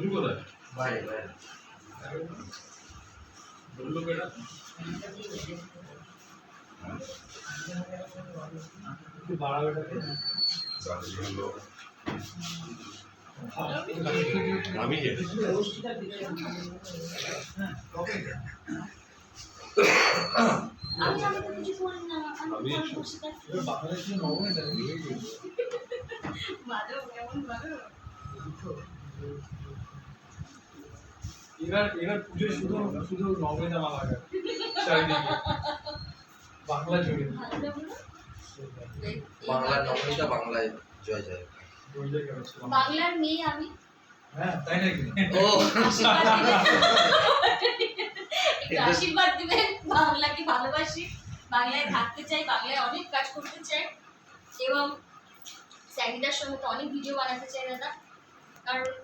তুমি কোথায়? বাইরে বাইরে। বলল কেটা আমি আমি আমি তো কিছু করি না আমি আমি ফোন করছি তাই। এবার এবার পুজোয় শুধু শুধু নবমে জামা লাগা চারিদিকে বাংলা জুড়ে বাংলার নবনীতা বাংলায় জয় জয় বাংলার মেয়ে আমি। হ্যাঁ তাই নাকি? ও। আশীর্বাদ দিবেন বাংলাকে ভালোবাসি। বাংলায় থাকতে চাই বাংলায় অনেক কাজ করতে চাই। এবং স্যানিটার সঙ্গে তো অনেক ভিডিও বানাতে চাই দাদা। কারণ